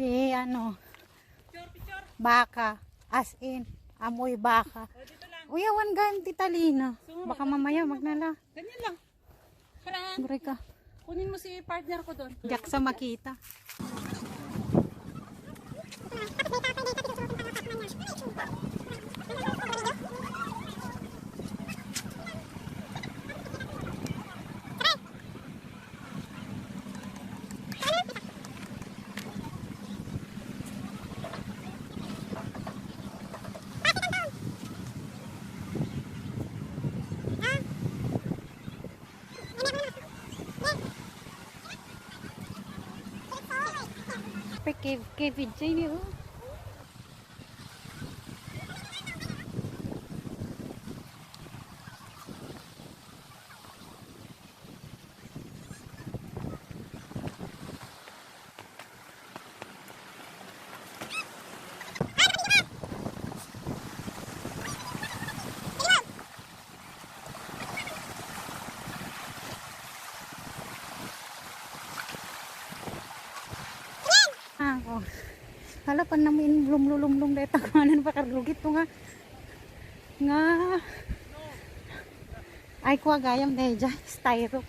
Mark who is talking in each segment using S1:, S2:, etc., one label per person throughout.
S1: si ano, baka. As in, amoy baka.
S2: O, dito lang.
S1: Uy, awan gan titalina. Baka mamaya magnala.
S2: Ganyan lang.
S1: Gure ka.
S2: kunin mo si partner ko doon.
S1: Diyak sa makita. Pe cave cave ni oh. Ah, oh. Hala pa namin lumlulumlum dito kanan pa karlugit to nga. Nga. Ay kuha gayam dahil dyan. Styro.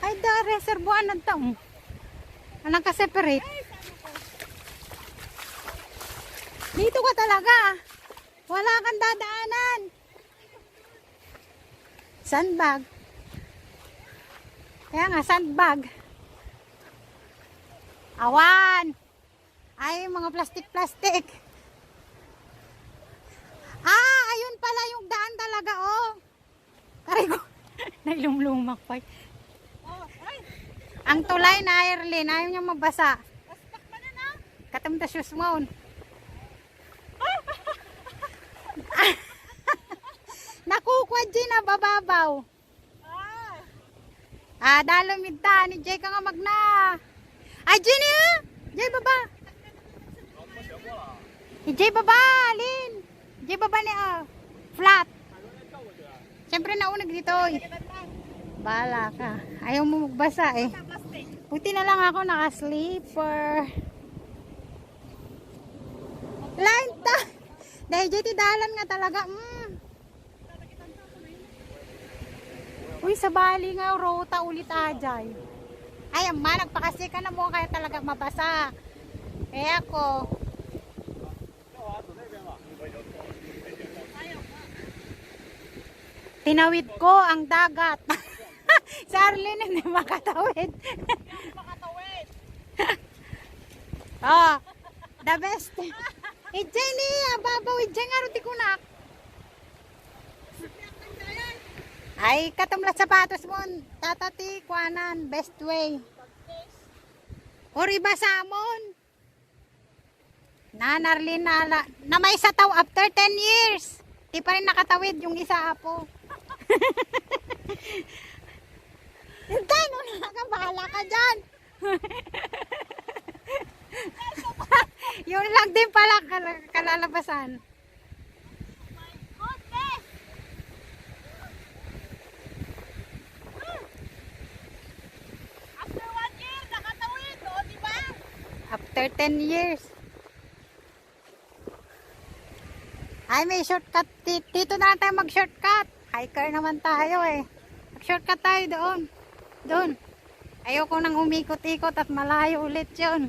S1: Ay da reservoir na taong. Anong ka separate? Dito ka talaga. Wala kang dadaanan. Sandbag. Kaya nga, sandbag. Awan! Ay, mga plastic-plastic. Ah, ayun pala yung daan talaga, oh. Aray ko. Nailumlumak pa.
S2: Oh, ay!
S1: Ang tulay na Ireland, ayaw niya mabasa.
S2: Aspak pa na na!
S1: Katamta shoes mo. Nakukwa dyan na bababaw.
S2: Ah!
S1: Ah, dalomid ta ni Jay ka nga magna. Ay, Jenny ah! Jay baba. Eh, Jay baba, Lin. Jay baba ni ah. Flat. Siyempre naunag dito. eh. Bala ka. Ayaw mo magbasa eh. Buti na lang ako naka-sleeper. Line ta. Dahil Jay, dalan nga talaga. Mm. Uy, sa bali nga, rota ulit ajay. Ay, amma, nagpakasi ka na mo, kaya talaga mabasa. Eh ako, tinawid ko ang dagat. sa Arlene, hindi makatawid.
S2: Makatawid.
S1: oh, the best. Eh, Jenny, ababaw, eh, Jenny, aruti ko na. Ay, katumlat sapatos mo, tatati, kuanan, best way. Or iba samon. Na, Narlin, na, na, may sa tao after 10 years. Di pa rin nakatawid yung isa apo. Hintay, no, nakabahala ka dyan. Yun lang din pala kal- kalalabasan.
S2: Goodness! After one year, nakatawid. O, di ba?
S1: After 10 years. Ay, may shortcut. Di- Dito na lang tayo mag-shortcut. Hiker naman tayo eh. Mag-shortcut tayo doon. Doon. Ayoko nang umikot-ikot at malayo ulit yun.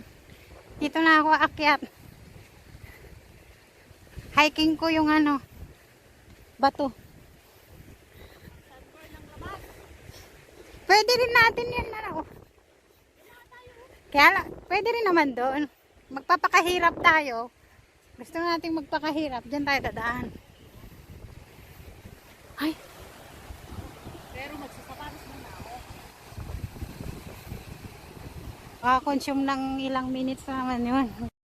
S1: Dito na ako akyat. Hiking ko yung ano, bato. Pwede rin natin yan ano. Kaya, pwede rin naman doon. Magpapakahirap tayo. Gusto nating magpakahirap. Diyan tayo dadaan. Ay,
S2: Pero magsasapatos muna ako.
S1: makakonsume ng ilang minutes na naman yun.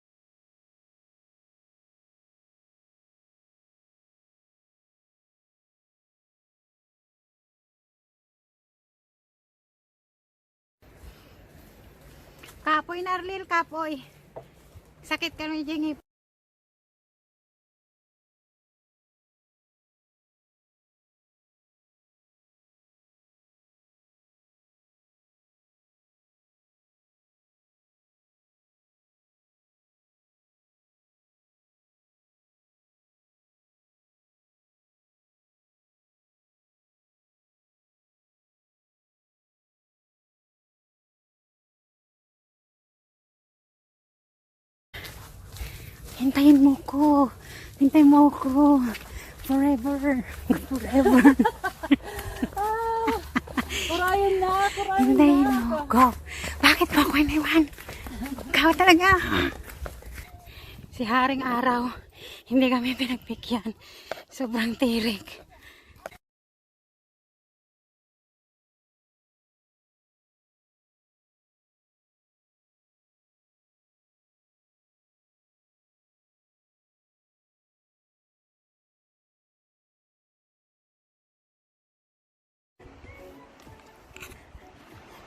S1: Kapoy na Arlil, kapoy. Sakit ka ng jingip. Hintayin mo ko. Hintayin mo ko. Forever. Forever.
S2: Kurayan na, kurayan
S1: Hintayin mo ko. Bakit mo ako iniwan? Ikaw talaga. Si Haring Araw, hindi kami pinagbigyan. Sobrang tirik.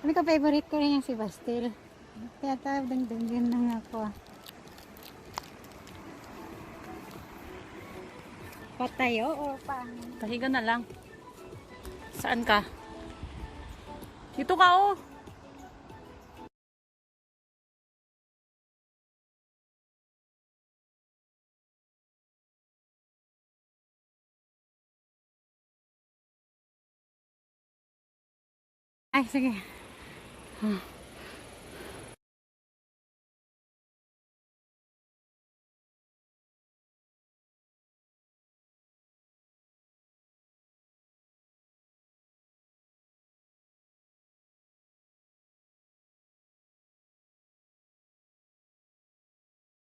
S1: Ano ka favorite ko rin yung si Bastil. Kaya tayo dangdanggan lang ako. Patayo o pang?
S2: Pahiga na lang. Saan ka? Dito ka oh.
S1: Ay, sige. Hmm.